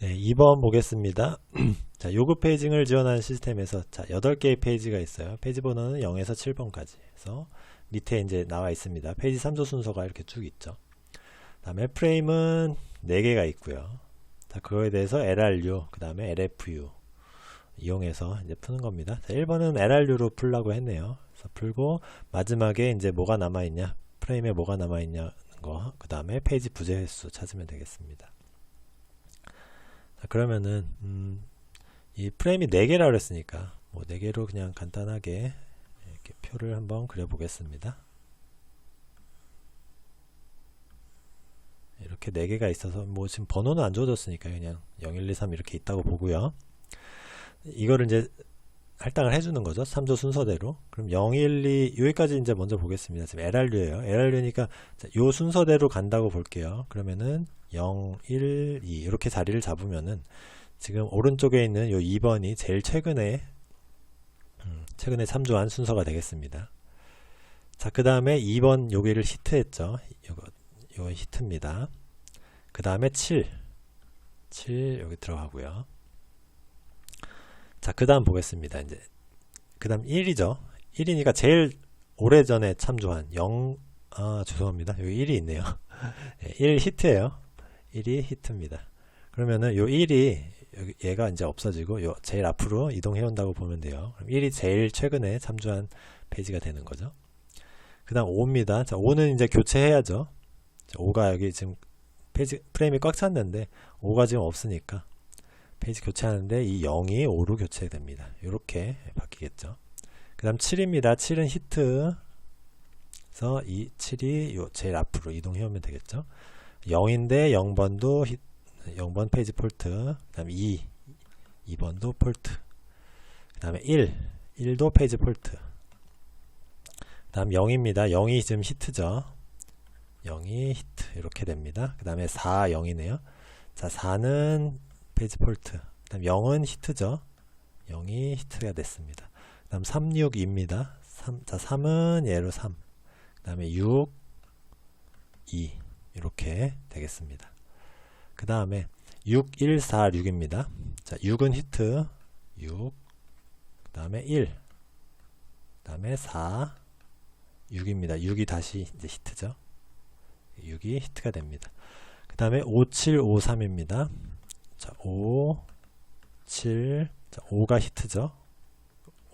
네, 2번 보겠습니다. 자, 요구 페이징을 지원하는 시스템에서 자, 8개의 페이지가 있어요. 페이지 번호는 0에서 7번까지. 해서 밑에 이제 나와 있습니다. 페이지 3조 순서가 이렇게 쭉 있죠. 다음에 프레임은 4개가 있고요. 자, 그거에 대해서 LRU, 그 다음에 LFU 이용해서 이제 푸는 겁니다. 자, 1번은 LRU로 풀라고 했네요. 그래서 풀고 마지막에 이제 뭐가 남아 있냐? 프레임에 뭐가 남아 있냐는 거, 그 다음에 페이지 부재 횟수 찾으면 되겠습니다. 자, 그러면은 음, 이 프레임이 4개라 그랬으니까 뭐 4개로 그냥 간단하게 이렇게 표를 한번 그려 보겠습니다. 이렇게 4개가 있어서 뭐 지금 번호는 안 줘줬으니까 그냥 0, 1, 2, 3 이렇게 있다고 보고요. 이거를 이제 할당을 해주는 거죠. 3조 순서대로. 그럼 0, 1, 2 여기까지 이제 먼저 보겠습니다. 지금 LRU예요. LRU니까 요 순서대로 간다고 볼게요. 그러면은 0, 1, 2 이렇게 자리를 잡으면은 지금 오른쪽에 있는 요 2번이 제일 최근에 음, 최근에 참조한 순서가 되겠습니다. 자, 그 다음에 2번 여기를 히트했죠. 요거, 요거 히트입니다. 그 다음에 7. 7 여기 들어가고요. 자, 그 다음 보겠습니다. 이제 그 다음 1이죠. 1이니까 제일 오래전에 참조한 0, 아, 죄송합니다. 여기 1이 있네요. 1 히트예요. 1이 히트입니다. 그러면은 요 1이 여기 얘가 이제 없어지고 요 제일 앞으로 이동해 온다고 보면 돼요. 그럼 1이 제일 최근에 참조한 페이지가 되는 거죠. 그 다음 5입니다. 자, 5는 이제 교체해야죠. 자, 5가 여기 지금 페이지 프레임이 꽉 찼는데 5가 지금 없으니까 페이지 교체하는데 이 0이 5로 교체됩니다. 이렇게 바뀌겠죠. 그 다음 7입니다. 7은 히트 그래서 이 7이 요 제일 앞으로 이동해 오면 되겠죠. 0인데 0번도 히, 0번 페이지 폴트 그 다음에 2 2번도 폴트 그 다음에 1 1도 페이지 폴트. 그 다음 0입니다. 0이 지금 히트죠. 0이 히트. 이렇게 됩니다. 그 다음에 4 0이네요. 자 4는 페이지 폴트. 그 다음 0은 히트죠. 0이 히트가 됐습니다. 그 다음 3 6 2입니다. 3, 자 3은 얘로 3그 다음에 6 2 이렇게 되겠습니다 그 다음에 6, 1, 4, 6입니다. 자, 6은 히트, 6, 그 다음에 1, 그 다음에 4, 6입니다. 6이 다시 이제 히트죠. 6이 히트가 됩니다. 그 다음에 5, 7, 5, 3입니다. 자, 5, 7, 자, 5가 히트죠.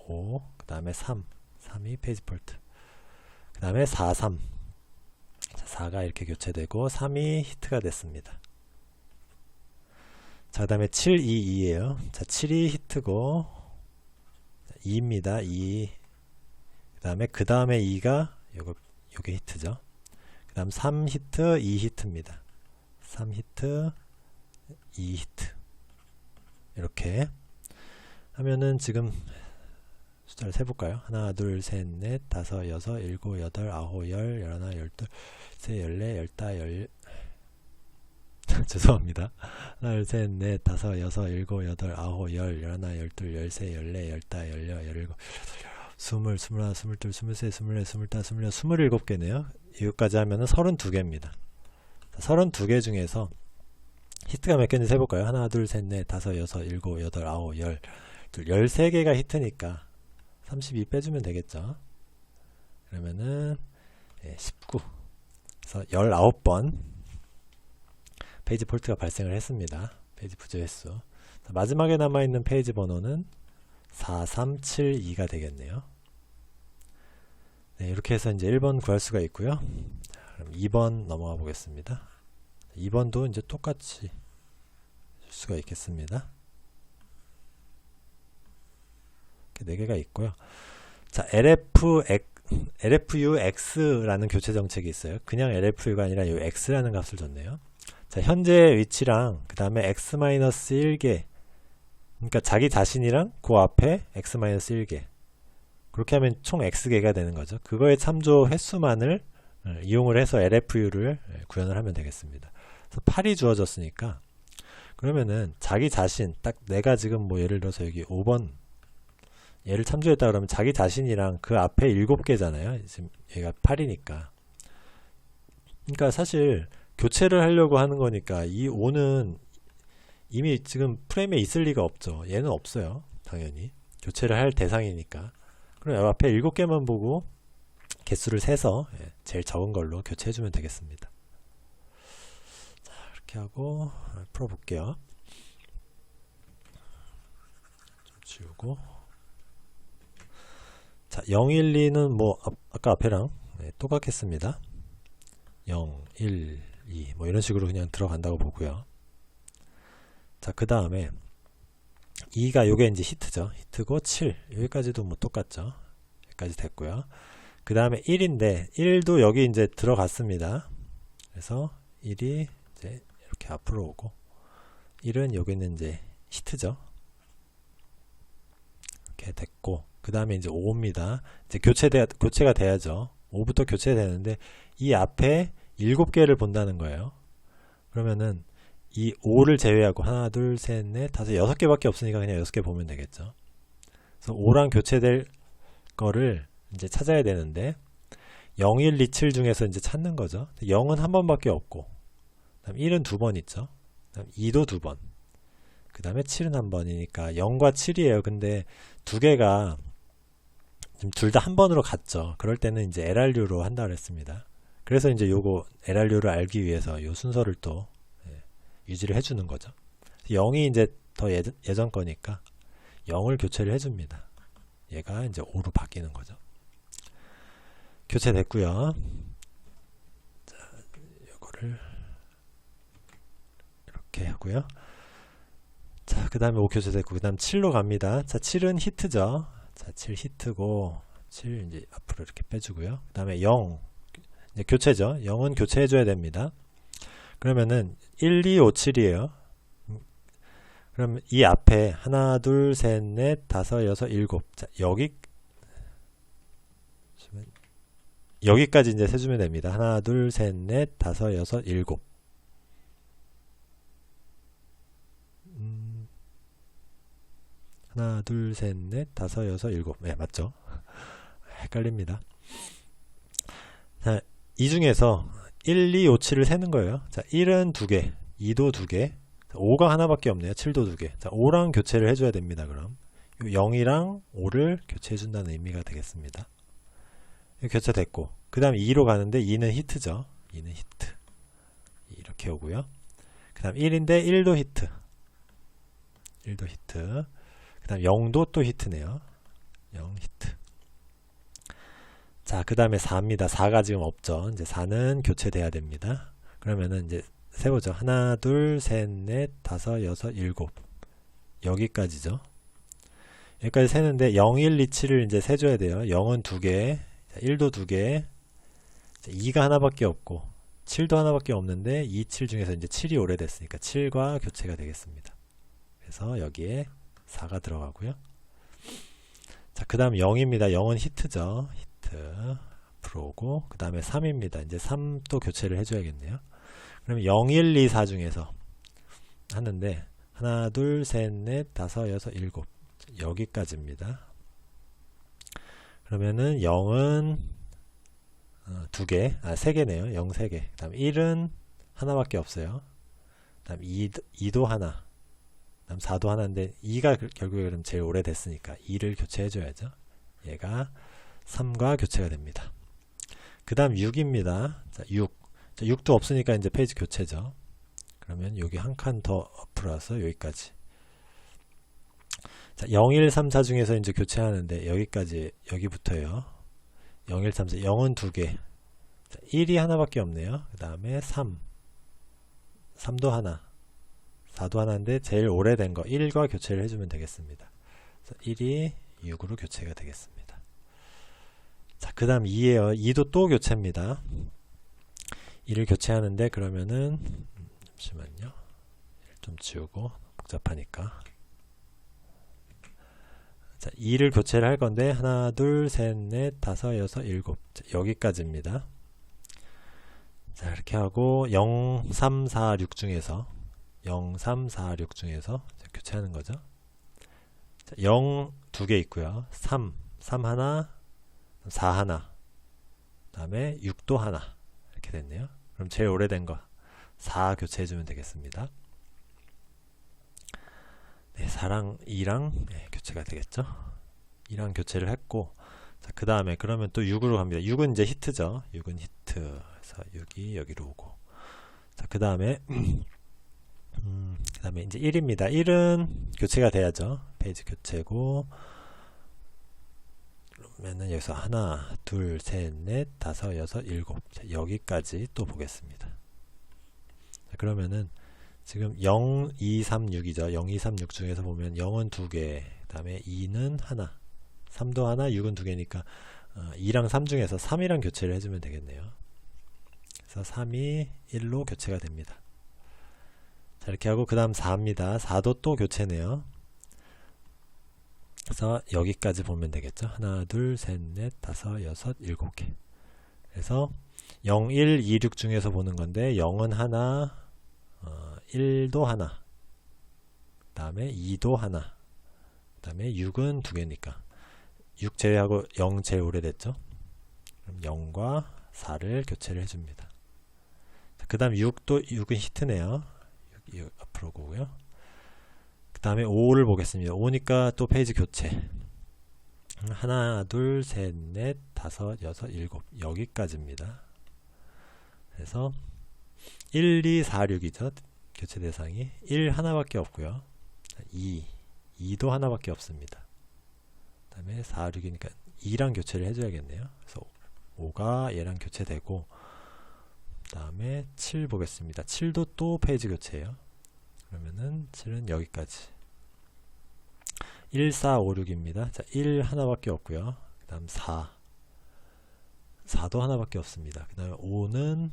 5, 그 다음에 3, 3이 페이지 폴트. 그 다음에 4, 3. 자, 4가 이렇게 교체되고 3이 히트가 됐습니다. 자, 그 다음에 7, 2, 2에요. 자, 7이 히트고, 2입니다. 2. 그 다음에, 그 다음에 2가, 요거, 요게 히트죠. 그 다음 3 히트, 2 히트입니다. 3 히트, 2 히트. 이렇게 하면은 지금 숫자를 세볼까요? 하나, 둘, 셋, 넷, 다섯, 여섯, 일곱, 여덟, 아홉, 열, 열하나, 열둘, 세, 열네, 열다, 열, 죄송합니다. 하나, 둘, 셋, 넷, 다섯, 여섯, 일곱, 여덟, 아홉, 열, 열하나, 열둘, 열세, 열네, 열다, 열여, 열일곱, 스물, 스물하나, 스물둘, 스물셋, 스물넷, 스물다, 스물여, 스물일곱 개네요. 이거까지 하면은 서른두 개입니다. 서른두 개 중에서 히트가 몇 개인지 세볼까요? 하나, 둘, 셋, 넷, 다섯, 여섯, 일곱, 여덟, 아홉, 열, 둘, 열세 개가 히트니까 32 빼주면 되겠죠. 그러면은 예, 19. 그래서 19번 페이지 폴트가 발생을 했습니다. 페이지 부재 횟수. 자, 마지막에 남아있는 페이지 번호는 4372가 되겠네요. 네, 이렇게 해서 이제 1번 구할 수가 있고요. 자, 그럼 2번 넘어가 보겠습니다. 2번도 이제 똑같이 줄 수가 있겠습니다. 이렇게 4개가 있고요. 자, LF, LFUX라는 교체 정책이 있어요. 그냥 LFU가 아니라 이 X라는 값을 줬네요. 자, 현재 위치랑 그 다음에 x-1개 그러니까 자기 자신이랑 그 앞에 x-1개 그렇게 하면 총 x개가 되는 거죠. 그거의 참조 횟수만을 어, 이용을 해서 LFU를 구현을 하면 되겠습니다. 그래서 8이 주어졌으니까 그러면은 자기 자신 딱 내가 지금 뭐 예를 들어서 여기 5번 얘를 참조했다 그러면 자기 자신이랑 그 앞에 7개잖아요. 지금 얘가 8이니까 그러니까 사실 교체를 하려고 하는 거니까 이 5는 이미 지금 프레임에 있을 리가 없죠. 얘는 없어요. 당연히. 교체를 할 대상이니까. 그럼 요 앞에 7개만 보고 개수를 세서 예, 제일 적은 걸로 교체해주면 되겠습니다. 자, 이렇게 하고 풀어볼게요. 좀 지우고. 자, 0, 1, 2는 뭐 아, 아까 앞에랑 네, 똑같겠습니다. 0, 1, 2, 뭐 이런 식으로 그냥 들어간다고 보고요. 자, 그 다음에 2가 요게 이제 히트죠. 히트고 7 여기까지도 뭐 똑같죠. 여기까지 됐고요. 그 다음에 1인데 1도 여기 이제 들어갔습니다. 그래서 1이 이제 이렇게 앞으로 오고 1은 여기는 이제 히트죠. 이렇게 됐고 그 다음에 이제 5입니다. 이제 교체돼 교체가 돼야죠. 5부터 교체되는데 이 앞에 7개를 본다는 거예요. 그러면은 이 5를 제외하고 하나, 둘, 셋, 넷, 다섯, 여섯 개밖에 없으니까 그냥 여섯 개 보면 되겠죠. 그래서 5랑 교체될 거를 이제 찾아야 되는데 0, 1, 2, 7 중에서 이제 찾는 거죠. 0은 한 번밖에 없고 그다음 1은 두 번 있죠. 그다음 2도 두 번. 그 다음에 7은 한 번이니까 0과 7이에요. 근데 두 개가 둘 다 한 번으로 갔죠. 그럴 때는 이제 LRU로 한다 그랬습니다. 그래서 이제 요거 LRU를 알기 위해서 요 순서를 또 예, 유지를 해주는 거죠. 0이 이제 더 예전, 예전 거니까 0을 교체를 해줍니다. 얘가 이제 5로 바뀌는 거죠. 교체됐고요. 자, 요거를 이렇게 하고요. 자, 그 다음에 5 교체됐고, 그 다음 7로 갑니다. 자, 7은 히트죠. 자, 7 히트고, 7 이제 앞으로 이렇게 빼주고요. 그 다음에 0, 이제 교체죠. 0은 교체해줘야 됩니다. 그러면은 1, 2, 5, 7이에요. 그럼 이 앞에 하나, 둘, 셋, 넷, 다섯, 여섯, 일곱. 자, 여기 여기까지 이제 세주면 됩니다. 하나, 둘, 셋, 넷, 다섯, 여섯, 일곱. 하나, 둘, 셋, 넷, 다섯, 여섯, 일곱. 네, 맞죠? 헷갈립니다. 자, 이 중에서 1, 2, 5, 7을 세는 거예요. 자, 1은 2개, 2도 2개, 5가 하나밖에 없네요. 7도 2개. 자, 5랑 교체를 해줘야 됩니다. 그럼 0이랑 5를 교체해준다는 의미가 되겠습니다. 교체됐고 그 다음 2로 가는데 2는 히트죠. 2는 히트. 이렇게 오고요. 그 다음 1인데 1도 히트. 1도 히트. 그 다음 0도 또 히트네요. 0 히트. 자, 그 다음에 4입니다. 4가 지금 없죠. 이제 4는 교체돼야 됩니다. 그러면은 이제 세보죠. 하나, 둘, 셋, 넷, 다섯, 여섯, 일곱. 여기까지죠. 여기까지 세는데 0, 1, 2, 7을 이제 세줘야 돼요. 0은 2개, 1도 2개, 2가 하나밖에 없고 7도 하나밖에 없는데 2, 7 중에서 이제 7이 오래됐으니까 7과 교체가 되겠습니다. 그래서 여기에 4가 들어가고요. 자, 그 다음 0입니다. 0은 히트죠. 히트. 오고, 그 다음에 3입니다. 이제 3도 교체를 해줘야겠네요. 그러면 0, 1, 2, 4 중에서 하는데, 하나, 둘, 셋, 넷, 다섯, 여섯, 일곱. 여기까지입니다. 그러면은 0은 어, 두 개, 아, 세 개네요. 0, 세 개. 그 다음 1은 하나밖에 없어요. 그 다음 2, 2도 하나. 그 다음 4도 하나인데 2가 그, 결국에 그럼 제일 오래됐으니까 2를 교체해줘야죠. 얘가 3과 교체가 됩니다. 그 다음 6입니다. 자, 6. 자, 6도 없으니까 이제 페이지 교체죠. 그러면 여기 한 칸더 와서 여기까지. 자, 0, 1, 3, 4 중에서 이제 교체하는데 여기까지 여기부터요. 0, 1, 3, 4. 0은 두 개. 자, 1이 하나밖에 없네요. 그 다음에 3. 3도 하나. 4도 하나인데 제일 오래된 거 1과 교체를 해주면 되겠습니다. 1이 6으로 교체가 되겠습니다. 자, 그 다음 2에요. 2도 또 교체입니다. 2를 교체하는데 그러면은 잠시만요. 좀 지우고 복잡하니까 자, 2를 교체를 할 건데 하나, 둘, 셋, 넷, 다섯, 여섯, 일곱 자, 여기까지입니다. 자, 이렇게 하고 0, 3, 4, 6 중에서 0, 3, 4, 6 중에서 교체하는 거죠. 자, 0두 개 있고요. 3, 3 하나, 4 하나, 그 다음에 6도 하나 이렇게 됐네요. 그럼 제일 오래된 거 4 교체해주면 되겠습니다. 네, 4랑 2랑 네, 교체가 되겠죠. 2랑 교체를 했고 자, 그 다음에 그러면 또 6으로 갑니다. 6은 이제 히트죠. 6은 히트. 그래서 6이 여기로 오고. 자, 그 다음에 음, 그 다음에 이제 1입니다. 1은 교체가 돼야죠. 페이지 교체고 그러면은 여기서 하나, 둘, 셋, 넷, 다섯, 여섯, 일곱 자, 여기까지 또 보겠습니다. 자, 그러면은 지금 0, 2, 3, 6이죠. 0, 2, 3, 6 중에서 보면 0은 두 개, 그 다음에 2는 하나, 3도 하나, 6은 두 개니까 어, 2랑 3 중에서 3이랑 교체를 해주면 되겠네요. 그래서 3이 1로 교체가 됩니다. 자 이렇게 하고 그 다음 4입니다. 4도 또 교체네요. 그래서 여기까지 보면 되겠죠. 하나, 둘, 셋, 넷, 다섯, 여섯, 일곱 개. 그래서 0, 1, 2, 6 중에서 보는 건데 0은 하나, 어, 1도 하나, 그 다음에 2도 하나, 그 다음에 6은 두 개니까 6 제외하고 0 제일 오래됐죠. 그럼 0과 4를 교체를 해줍니다. 그 다음 6도 6은 히트네요. 6, 앞으로 오고요. 그 다음에 5를 보겠습니다. 5니까 또 페이지 교체. 하나, 둘, 셋, 넷, 다섯, 여섯, 일곱. 여기까지입니다. 그래서 1, 2, 4, 6이죠. 교체 대상이. 1 하나밖에 없고요. 2, 2도 하나밖에 없습니다. 그 다음에 4, 6이니까 2랑 교체를 해줘야겠네요. 그래서 5가 얘랑 교체되고 그 다음에 7 보겠습니다. 7도 또 페이지 교체예요. 그러면은 7은 여기까지 1, 4, 5, 6입니다. 자, 1 하나밖에 없고요. 그 다음 4 4도 하나밖에 없습니다. 그 다음에 5는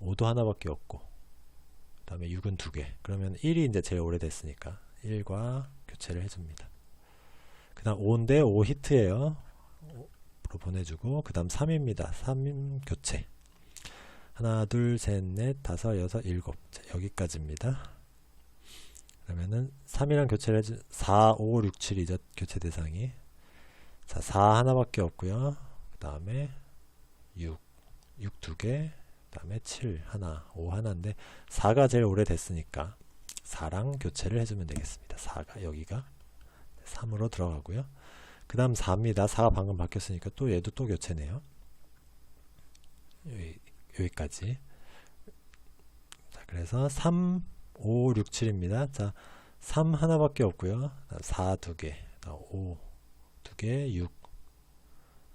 5도 하나밖에 없고 그 다음에 6은 두 개. 그러면 1이 이제 제일 오래됐으니까 1과 교체를 해줍니다. 그 다음 5인데 5 히트예요. 5로 보내주고 그 다음 3입니다. 3 교체 하나 둘 셋 넷 다섯 여섯 일곱 자, 여기까지입니다. 그러면은 3이랑 교체를 해주 4, 5, 6, 7이죠. 교체 대상이. 자, 4 하나밖에 없고요. 그 다음에 6, 6 두 개, 그 다음에 7 하나, 5 하나인데 4가 제일 오래됐으니까 4랑 교체를 해주면 되겠습니다. 4가 여기가 3으로 들어가고요. 그 다음 4입니다. 4가 방금 바뀌었으니까 또 얘도 또 교체네요. 여기, 여기까지. 자, 그래서 3, 5, 6, 7입니다. 자, 3 하나밖에 없고요. 4두 개, 5두 개, 6.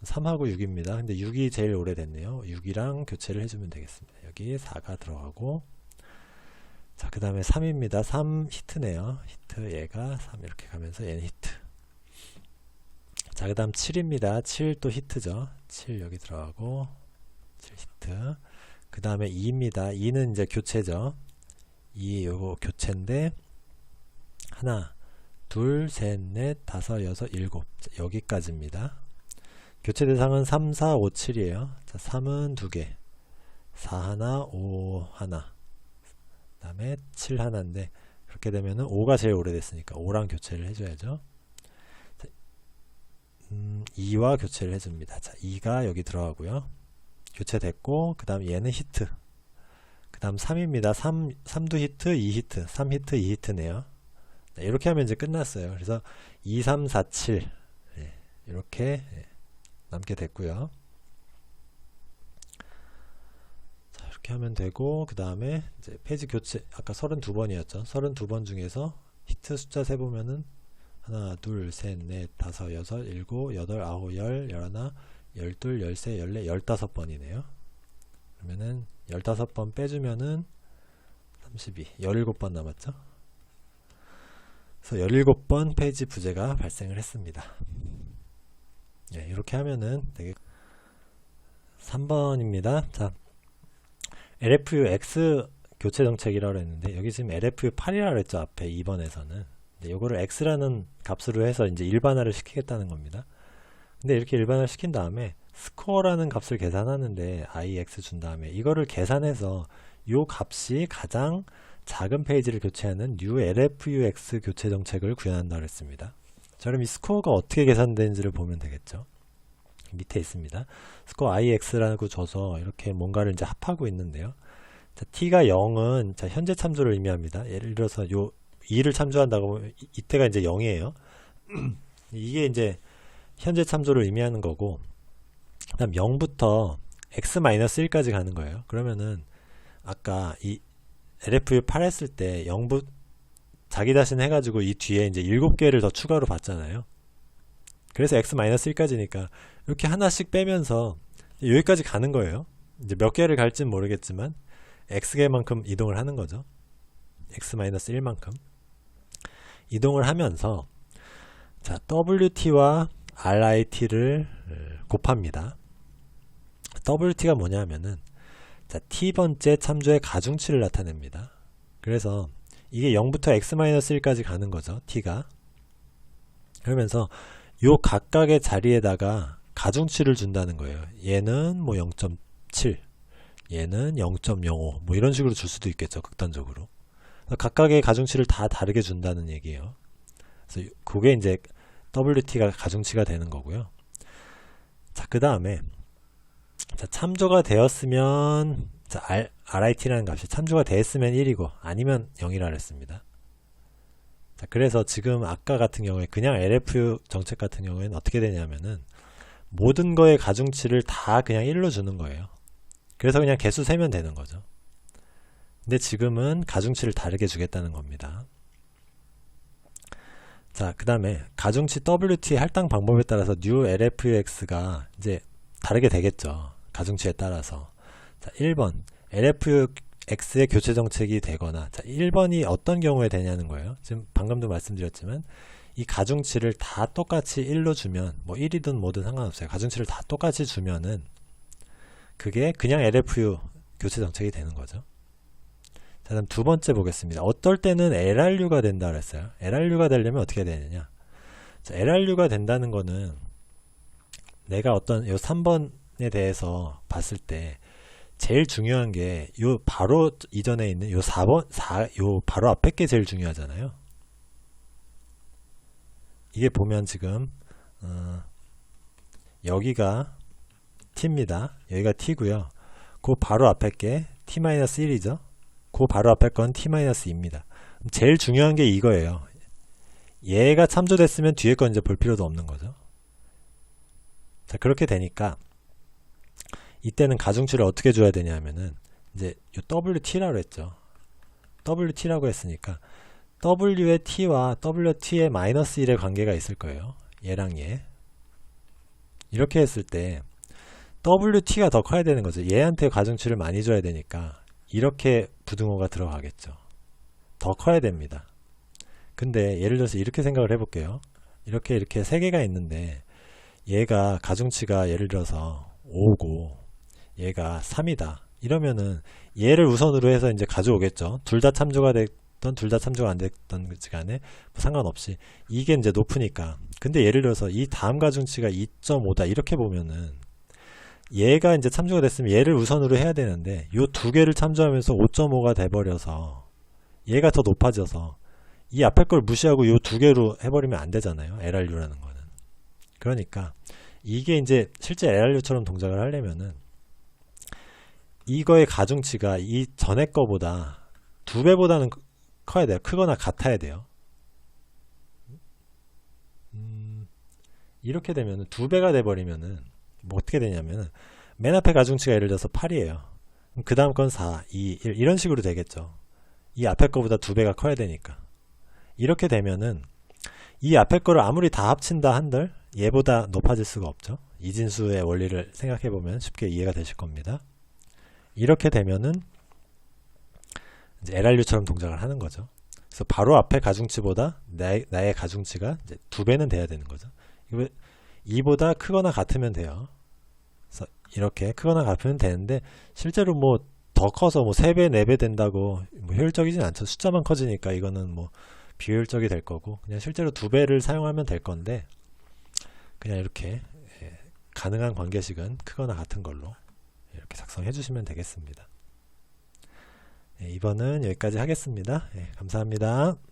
3하고 6입니다. 근데 6이 제일 오래됐네요. 6이랑 교체를 해주면 되겠습니다. 여기 4가 들어가고 자, 그 다음에 3입니다. 3 히트네요. 히트 얘가 3 이렇게 가면서 얘는 히트. 자, 그 다음 7입니다. 7 또 히트죠. 7 여기 들어가고 7 히트. 그 다음에 2입니다. 2는 이제 교체죠. 2 요거 교체인데 하나 둘 셋 넷 다섯 여섯 일곱. 여기까지입니다. 교체 대상은 3 4 5 7이에요. 자 3은 두개. 4 하나 5 하나. 그 다음에 7 하나인데 그렇게 되면은 5가 제일 오래됐으니까 5랑 교체를 해줘야죠. 자, 음, 2와 교체를 해줍니다. 자 2가 여기 들어가고요 교체됐고 그 다음 얘는 히트 그 다음 3입니다. 3, 3도 히트, 2히트, 3히트, 2히트네요. 이렇게 하면 이제 끝났어요. 그래서 2, 3, 4, 7 네, 이렇게 남게 됐고요. 자, 이렇게 하면 되고 그 다음에 이제 페이지 교체 아까 32번이었죠. 32번 중에서 히트 숫자 세 보면은 하나, 둘, 셋, 넷, 다섯, 여섯, 일곱, 여덟, 아홉, 열, 열하나, 열둘, 열세, 열네, 열다섯 번이네요. 그러면은 15번 빼주면은 32, 17번 남았죠? 그래서 17번 페이지 부재가 발생을 했습니다. 네, 이렇게 하면은 되게 3번입니다. 자, LFUX 교체 정책이라고 했는데 여기 지금 LFU8이라고 했죠. 앞에 2번에서는. 이거를 x라는 값으로 해서 이제 일반화를 시키겠다는 겁니다. 근데 이렇게 일반화를 시킨 다음에 스코어라는 값을 계산하는데 ix 준 다음에 이거를 계산해서 요 값이 가장 작은 페이지를 교체하는 new lfux 교체 정책을 구현한다 그랬습니다. 자, 그럼 이 스코어가 어떻게 계산되는지를 보면 되겠죠. 밑에 있습니다. 스코어 ix라고 줘서 이렇게 뭔가를 이제 합하고 있는데요. 자, t가 0은 자, 현재 참조를 의미합니다. 예를 들어서 요 2를 참조한다고 이때가 이제 0이에요. 이게 이제 현재 참조를 의미하는 거고 그다음 0부터 x-1까지 가는 거예요. 그러면은 아까 이 LFU 8 했을 때 0부 자기 자신 해가지고 이 뒤에 이제 7개를 더 추가로 받잖아요. 그래서 x-1까지니까 이렇게 하나씩 빼면서 여기까지 가는 거예요. 이제 몇 개를 갈지는 모르겠지만 x개만큼 이동을 하는 거죠. x-1만큼 이동을 하면서 자 wt와 RIT를 곱합니다. WT가 뭐냐면은 자 t번째 참조의 가중치를 나타냅니다. 그래서 이게 0부터 x-1까지 가는 거죠. t가 그러면서 요 각각의 자리에다가 가중치를 준다는 거예요. 얘는 뭐 0.7, 얘는 0.05, 뭐 이런 식으로 줄 수도 있겠죠. 극단적으로. 각각의 가중치를 다 다르게 준다는 얘기예요. 그래서 그게 이제 WT가 가중치가 되는 거고요. 자, 그 다음에 자, 참조가 되었으면 자, R, RIT라는 값이 참조가 됐으면 1이고 아니면 0이라 그랬습니다. 자, 그래서 지금 아까 같은 경우에 그냥 LFU 정책 같은 경우에는 어떻게 되냐면은 모든 거의 가중치를 다 그냥 1로 주는 거예요. 그래서 그냥 개수 세면 되는 거죠. 근데 지금은 가중치를 다르게 주겠다는 겁니다. 자, 그 다음에 가중치 WT 할당 방법에 따라서 new LFUX가 이제 다르게 되겠죠. 가중치에 따라서. 자, 1번 LFUX의 교체 정책이 되거나 자, 1번이 어떤 경우에 되냐는 거예요. 지금 방금도 말씀드렸지만 이 가중치를 다 똑같이 1로 주면 뭐 1이든 뭐든 상관없어요. 가중치를 다 똑같이 주면은 그게 그냥 LFU 교체 정책이 되는 거죠. 자, 다음 두 번째 보겠습니다. 어떨 때는 LRU가 된다 그랬어요. LRU가 되려면 어떻게 되느냐? 자, LRU가 된다는 거는 내가 어떤 요 3번에 대해서 봤을 때 제일 중요한 게 요 바로 이전에 있는 요 4번 4, 요 바로 앞에 게 제일 중요하잖아요. 이게 보면 지금 어, 여기가 t입니다. 여기가 t고요. 그 바로 앞에 게 t-1이죠. 그 바로 앞에 건 t-2입니다. 제일 중요한 게 이거예요. 얘가 참조됐으면 뒤에 건 이제 볼 필요도 없는 거죠. 자, 그렇게 되니까 이때는 가중치를 어떻게 줘야 되냐면은 이제 요 WT라고 했죠. WT라고 했으니까 W의 T와 WT의 마이너스 1의 관계가 있을 거예요. 얘랑 얘. 이렇게 했을 때 WT가 더 커야 되는 거죠. 얘한테 가중치를 많이 줘야 되니까 이렇게 부등호가 들어가겠죠. 더 커야 됩니다. 근데 예를 들어서 이렇게 생각을 해볼게요. 이렇게 이렇게 세 개가 있는데 얘가 가중치가 예를 들어서 5고 얘가 3이다. 이러면은 얘를 우선으로 해서 이제 가져오겠죠. 둘 다 참조가 됐던 둘 다 참조가 안 됐던 간에 뭐 상관없이 이게 이제 높으니까. 근데 예를 들어서 이 다음 가중치가 2.5다 이렇게 보면은 얘가 이제 참조가 됐으면 얘를 우선으로 해야 되는데 요 두 개를 참조하면서 5.5가 돼버려서 얘가 더 높아져서 이 앞에 걸 무시하고 요 두 개로 해버리면 안 되잖아요. LRU라는 거는. 그러니까 이게 이제 실제 LRU처럼 동작을 하려면은 이거의 가중치가 이 전에 거보다 두 배보다는 커야 돼요. 크거나 같아야 돼요. 음, 이렇게 되면은 두 배가 돼버리면은 뭐 어떻게 되냐면은 맨 앞에 가중치가 예를 들어서 8이에요. 그 다음 건 4, 2, 1 이런 식으로 되겠죠. 이 앞에 거보다 두 배가 커야 되니까. 이렇게 되면은 이 앞에 거를 아무리 다 합친다 한들 얘보다 높아질 수가 없죠. 이진수의 원리를 생각해 보면 쉽게 이해가 되실 겁니다. 이렇게 되면은 이제 LRU처럼 동작을 하는 거죠. 그래서 바로 앞에 가중치보다 나의, 나의 가중치가 두 배는 돼야 되는 거죠. 이거 2보다 크거나 같으면 돼요. 그래서 이렇게 크거나 같으면 되는데 실제로 뭐 더 커서 뭐 3배, 4배 된다고 뭐 효율적이진 않죠. 숫자만 커지니까 이거는 뭐 비효율적이 될 거고 그냥 실제로 두 배를 사용하면 될 건데 그냥 이렇게 예, 가능한 관계식은 크거나 같은 걸로 이렇게 작성해 주시면 되겠습니다. 예, 이번은 여기까지 하겠습니다. 예, 감사합니다.